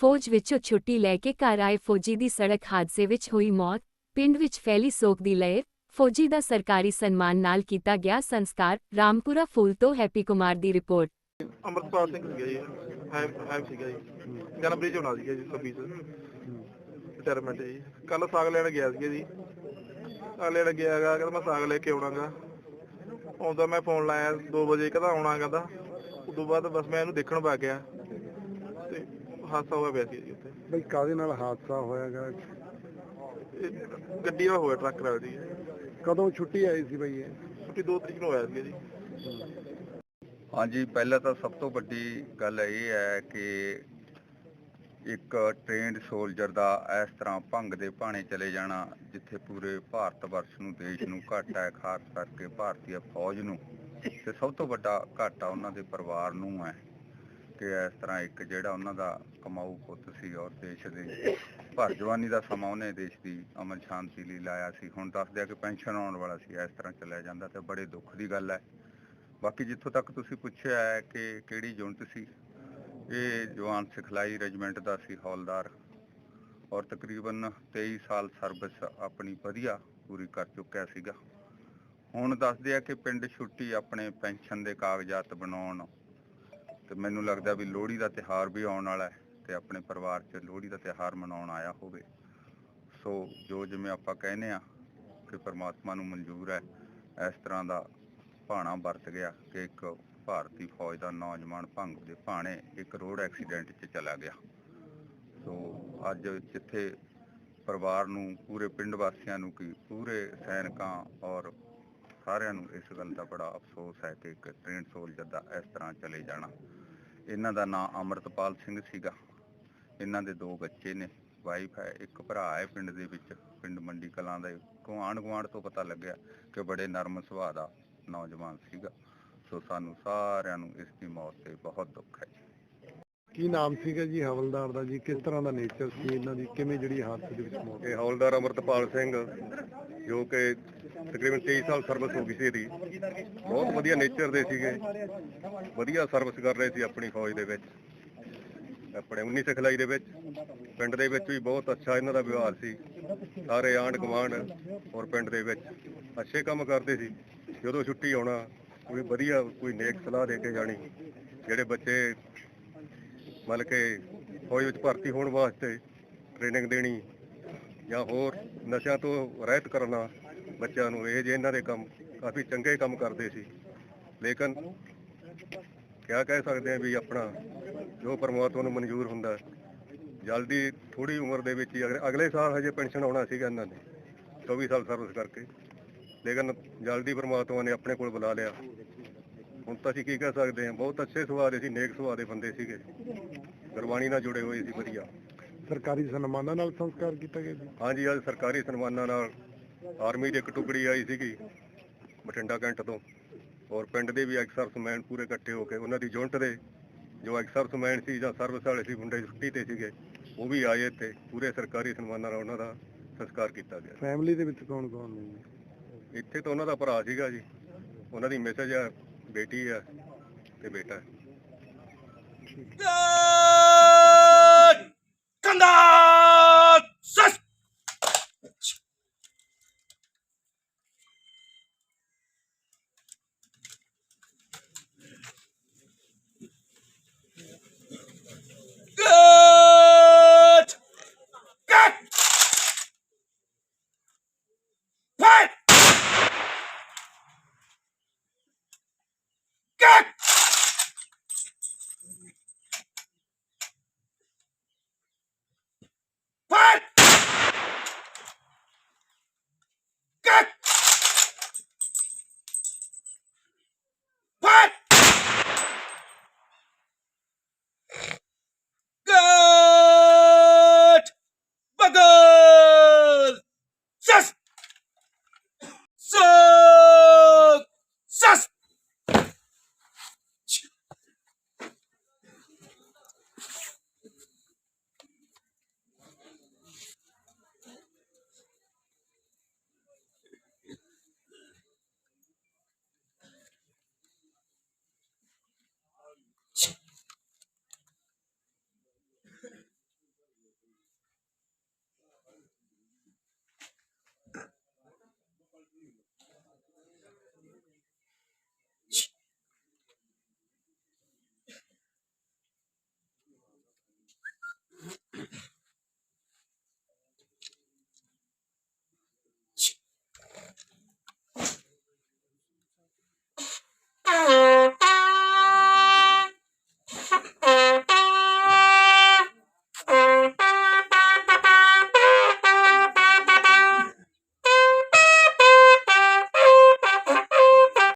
ਫੌਜ ਵਿੱਚੋਂ ਛੁੱਟੀ ਲੈ ਕੇ ਘਰ ਆਏ ਫੌਜੀ ਦੀ ਸੜਕ ਹਾਦਸੇ ਵਿੱਚ ਹੋਈ ਮੌਤ, ਪਿੰਡ ਵਿੱਚ ਫੈਲੀ ਸੋਗ ਦੀ ਲਹਿਰ, ਫੌਜੀ ਦਾ ਸਰਕਾਰੀ ਸਨਮਾਨ ਨਾਲ ਕੀਤਾ ਗਿਆ ਸੰਸਕਾਰ, ਰਾਮਪੁਰਾ ਫੂਲ ਤੋਂ ਹੈਪੀ ਕੁਮਾਰ ਦੀ ਰਿਪੋਰਟ। ਅੰਮ੍ਰਿਤਪਾਲ ਸਿੰਘ ਸੀਗਾ ਜੀ, ਹੈ ਹੈ ਸੀਗਾ ਜੀ, ਜਨਵਰੀ ਚ ਹੋਣਾ ਸੀਗਾ ਜੀ 26 ਚ। ਰਿਟਾਇਰਮੈਂਟ ਜੀ। ਕੱਲ ਸਾਗ ਲੈਣ ਗਿਆ ਸੀਗਾ ਜੀ। ਸਾਗ ਲੈਣ ਗਿਆ ਹੈਗਾ ਕਹਿੰਦਾ ਮੈਂ ਸਾਗ ਲੈ ਕੇ ਆਉਣਾਗਾ। ਆਉਂਦਾ ਮੈਂ ਫੋਨ ਲਾਇਆ 2 ਵਜੇ ਕਹਿੰਦਾ ਆਉਣਾ ਕਹਿੰਦਾ ਉਦੋਂ ਬਾਅਦ ਬਸ ਮੈਂ ਇਹਨੂੰ ਦੇਖਣ ਪਾ ਗਿਆ। ਤੇ ਹਾਦਸਾ ਹੋਇਆ ਪਿਆ ਸੀ ਜੀ ਉੱਥੇ। ਬਈ ਕਾਦੇ ਨਾਲ ਹਾਦਸਾ ਹੋਇਆਗਾ ਇਹ ਗੱਡੀ ਦਾ ਹੋਇਆ ਟਰੱਕ ਨਾਲ ਜੀ। ਕਦੋਂ ਛੁੱਟੀ ਆਈ ਸੀ ਬਈ ਇਹ? ਛੁੱਟੀ 2 ਤਰੀਕ ਨੂੰ ਹੋਇਆ ਸੀਗਾ ਜੀ। ਹਾਂਜੀ ਪਹਿਲਾਂ ਤਾਂ ਸਭ ਤੋਂ ਵੱਡੀ ਗੱਲ ਇਹ ਹੈ ਕਿ ਇੱਕ ਟ੍ਰੇਨਡ ਸੋਲਜਰ ਦਾ ਇਸ ਤਰ੍ਹਾਂ ਭੰਗ ਦੇ ਭਾਣੇ ਚਲੇ ਜਾਣਾ ਜਿੱਥੇ ਪੂਰੇ ਭਾਰਤ ਵਰਸ਼ ਨੂੰ ਦੇਸ਼ ਨੂੰ ਘਾਟਾ ਹੈ ਖਾਸ ਕਰਕੇ ਭਾਰਤੀ ਫੌਜ ਨੂੰ ਤੇ ਸਭ ਤੋਂ ਵੱਡਾ ਘਾਟਾ ਉਹਨਾਂ ਦੇ ਪਰਿਵਾਰ ਨੂੰ ਹੈ। ਕਿ ਇਸ ਤਰ੍ਹਾਂ ਇੱਕ ਜਿਹੜਾ ਉਹਨਾਂ ਦਾ ਕਮਾਊ ਪੁੱਤ ਸੀ ਔਰ ਦੇਸ਼ ਦੇ ਭਰ ਜਵਾਨੀ ਦਾ ਸਮਾਂ ਉਹਨੇ ਦੇਸ਼ ਦੀ ਅਮਨ ਸ਼ਾਂਤੀ ਲਈ ਲਾਇਆ ਸੀ। ਹੁਣ ਦੱਸਦੇ ਆ ਕਿ ਪੈਨਸ਼ਨ ਆਉਣ ਵਾਲਾ ਸੀ, ਇਸ ਤਰ੍ਹਾਂ ਚਲਿਆ ਜਾਂਦਾ ਤੇ ਬੜੇ ਦੁੱਖ ਦੀ ਗੱਲ ਹੈ। ਬਾਕੀ ਜਿੱਥੋਂ ਤੱਕ ਤੁਸੀਂ ਪੁੱਛਿਆ ਹੈ ਕਿ ਕਿਹੜੀ ਯੂਨਿਟ ਸੀ, ਇਹ ਜਵਾਨ ਸਿਖਲਾਈ ਰੈਜੀਮੈਂਟ ਦਾ ਸੀ, ਹੌਲਦਾਰ। ਔਰ ਤਕਰੀਬਨ 23 ਸਾਲ ਸਰਵਿਸ ਆਪਣੀ ਵਧੀਆ ਪੂਰੀ ਕਰ ਚੁੱਕਿਆ ਸੀਗਾ। ਹੁਣ ਦੱਸਦੇ ਆ ਕਿ ਪਿੰਡ ਛੁੱਟੀ ਆਪਣੇ ਪੈਨਸ਼ਨ ਦੇ ਕਾਗਜ਼ਾਤ ਬਣਾਉਣ ਤੇ ਮੈਨੂੰ ਲੱਗਦਾ ਵੀ ਲੋਹੜੀ ਦਾ ਤਿਹਾਰ ਵੀ ਆਉਣ ਵਾਲਾ ਹੈ ਤੇ ਆਪਣੇ ਪਰਿਵਾਰ 'ਚ ਲੋਹੜੀ ਦਾ ਤਿਹਾਰ ਮਨਾਉਣ ਆਇਆ ਹੋਵੇ। ਸੋ ਜੋ ਜਿਵੇਂ ਆਪਾਂ ਕਹਿੰਦੇ ਆ ਕਿ ਪਰਮਾਤਮਾ ਨੂੰ ਮਨਜ਼ੂਰ ਹੈ, ਇਸ ਤਰ੍ਹਾਂ ਦਾ ਭਾਣਾ ਵਰਤ ਗਿਆ ਕਿ ਇੱਕ ਭਾਰਤੀ ਫੌਜ ਦਾ ਨੌਜਵਾਨ ਭੰਗ ਦੇ ਭਾਣੇ ਇੱਕ ਰੋਡ ਐਕਸੀਡੈਂਟ 'ਚ ਚਲਾ ਗਿਆ। ਸੋ ਅੱਜ ਜਿੱਥੇ ਪਰਿਵਾਰ ਨੂੰ, ਪੂਰੇ ਪਿੰਡ ਵਾਸੀਆਂ ਨੂੰ ਕੀ ਪੂਰੇ ਸੈਨਿਕਾਂ ਔਰ ਸਾਰਿਆਂ ਨੂੰ ਇਸ ਗੱਲ ਦਾ ਬੜਾ ਅਫਸੋਸ ਹੈ ਕਿ ਇੱਕ ਟ੍ਰੇਨ ਸੋਲਜਰ ਦਾ ਇਸ ਤਰ੍ਹਾਂ ਚਲੇ ਜਾਣਾ। ਇਹਨਾਂ ਦਾ ਨਾਮ ਅਮਰਤਪਾਲ ਸਿੰਘ ਸੀਗਾ। ਇਹਨਾਂ ਦੇ ਦੋ ਬੱਚੇ ਨੇ ਵਾਈਫ ਹੈ, ਇੱਕ ਭਰਾ ਹੈ ਪਿੰਡ ਦੇ ਵਿੱਚ, ਪਿੰਡ ਮੰਡੀ ਕਲਾਂ ਦਾ ਗੁਆਂਢ ਗੁਆਂਢ ਤੋਂ ਪਤਾ ਲੱਗਿਆ ਕਿ ਬੜੇ ਨਰਮ ਸੁਭਾਅ ਦਾ ਨੌਜਵਾਨ ਸੀਗਾ। ਸੋ ਸਾਨੂੰ ਸਾਰਿਆਂ ਨੂੰ ਇਸ ਦੀ ਮੌਤ ਤੇ ਬਹੁਤ ਦੁੱਖ ਹੈ। ਕੀ ਨਾਮ ਸੀਗਾ ਜੀ ਹਵਲਦਾਰ ਦਾ ਜੀ? ਕਿਸ ਤਰ੍ਹਾਂ ਦਾ ਨੇਚਰ ਸੀ ਇਹਨਾਂ ਦੀ? ਕਿਵੇਂ ਜਿਹੜੀ ਹਾਦਸੇ ਦੇ ਵਿੱਚ ਮੌਤ ਇਹ ਹੌਲਦਾਰ ਅਮਰਤਪਾਲ ਸਿੰਘ, ਜੋ ਕਿ ਤਕਰੀਬਨ 23 ਸਾਲ ਸਰਵਿਸ ਹੋ ਗਈ ਸੀ ਇਹਦੀ। ਬਹੁਤ ਵਧੀਆ ਨੇਚਰ ਦੇ ਸੀਗੇ। ਵਧੀਆ ਸਰਵਿਸ ਕਰ ਰਹੇ ਸੀ ਆਪਣੀ ਫੌਜ ਦੇ ਵਿੱਚ। ਆਪਣੇ 19 ਸਿਖਲਾਈ ਦੇ ਵਿੱਚ। ਪਿੰਡ ਦੇ ਵਿੱਚ ਵੀ ਬਹੁਤ ਅੱਛਾ ਇਹਨਾਂ ਦਾ ਵਿਵਹਾਰ ਸੀ। ਸਾਰੇ ਆਂਢ ਗੁਆਂਢ ਔਰ ਪਿੰਡ ਦੇ ਵਿੱਚ ਅੱਛੇ ਕੰਮ ਕਰਦੇ ਸੀ। ਜਦੋਂ ਛੁੱਟੀ ਆਉਣਾ ਕੋਈ ਵਧੀਆ ਕੋਈ ਨੇਕ ਸਲਾਹ ਦੇ ਕੇ ਜਾਣੀ, ਜਿਹੜੇ ਬੱਚੇ ਮਤਲਬ ਕਿ ਫੌਜ ਵਿੱਚ ਭਰਤੀ ਹੋਣ ਵਾਸਤੇ ਟ੍ਰੇਨਿੰਗ ਦੇਣੀ ਜਾਂ ਹੋਰ ਨਸ਼ਿਆਂ ਤੋਂ ਰਹਿਤ ਕਰਨਾ ਬੱਚਿਆਂ ਨੂੰ, ਇਹ ਜੇ ਇਹਨਾਂ ਦੇ ਕੰਮ ਕਾਫੀ ਚੰਗੇ ਕੰਮ ਕਰਦੇ ਸੀ। ਲੇਕਿਨ ਕਿਆ ਕਹਿ ਸਕਦੇ ਆ ਵੀ ਆਪਣਾ ਜੋ ਪਰਮਾਤਮਾ ਨੂੰ ਮਨਜ਼ੂਰ ਹੁੰਦਾ, ਜਲਦੀ ਥੋੜੀ ਉਮਰ ਦੇ ਵਿੱਚ ਹੀ ਅਗਲੇ- ਅਗਲੇ ਸਾਲ ਹਜੇ ਪੈਨਸ਼ਨ ਆਉਣਾ ਸੀਗਾ ਇਹਨਾਂ ਨੇ 24 ਸਾਲ ਸਰਵਿਸ ਕਰਕੇ। ਲੇਕਿਨ ਜਲਦੀ ਪਰਮਾਤਮਾ ਨੇ ਆਪਣੇ ਕੋਲ ਬੁਲਾ ਲਿਆ। ਹੁਣ ਤਾਂ ਅਸੀਂ ਕੀ ਕਹਿ ਸਕਦੇ ਹਾਂ ਬਹੁਤ ਅੱਛੇ ਸੁਭਾਅ ਦੇ ਸੀ ਨੇਕ ਸੁਭਾਅ ਦੇ ਬੰਦੇ ਸੀਗੇ। ਗੁਰਬਾਣੀ ਨਾਲ ਜੁੜੇ ਹੋਏ ਸੀ ਵਧੀਆ। ਸਰਕਾਰੀ ਸਨਮਾਨਾਂ ਨਾਲ ਸੰਸਕਾਰ ਕੀਤਾ ਗਿਆ ਜੀ? ਹਾਂਜੀ ਅੱਜ ਸਰਕਾਰੀ ਸਨਮਾਨਾਂ ਨਾਲ ਆਰਮੀ ਦੀ ਇੱਕ ਟੁਕੜੀ ਆਈ ਸੀਗੀ ਬਠਿੰਡਾ ਕੈਂਟ ਤੋਂ। ਔਰ ਪਿੰਡ ਦੇ ਵੀ ਐਕਸਰਸਮੈਨ ਪੂਰੇ ਇਕੱਠੇ ਹੋ ਕੇ ਉਹਨਾਂ ਦੀ ਯੂਨਿਟ ਦੇ ਜੋ ਐਕਸਰਸਮੈਨ ਸੀ ਜਾਂ ਸਰਵਿਸ ਵਾਲੇ ਸੀ ਮੁੰਡੇ ਛੁੱਟੀ ਤੇ ਸੀਗੇ ਉਹ ਵੀ ਆਏ ਇੱਥੇ। ਪੂਰੇ ਸਰਕਾਰੀ ਸਨਮਾਨਾਂ ਨਾਲ ਉਹਨਾਂ ਦਾ ਸੰਸਕਾਰ ਕੀਤਾ ਗਿਆ। ਫੈਮਿਲੀ ਦੇ ਵਿੱਚ ਕੌਣ ਕੌਣ ਨੇ ਜੀ? ਇੱਥੇ ਤਾਂ ਉਹਨਾਂ ਦਾ ਭਰਾ ਸੀਗਾ ਜੀ। ਉਹਨਾਂ ਦੀ ਮੈਸੇਜ ਆ ਬੇਟੀ ਆ ਤੇ ਬੇਟਾ ਹੈ।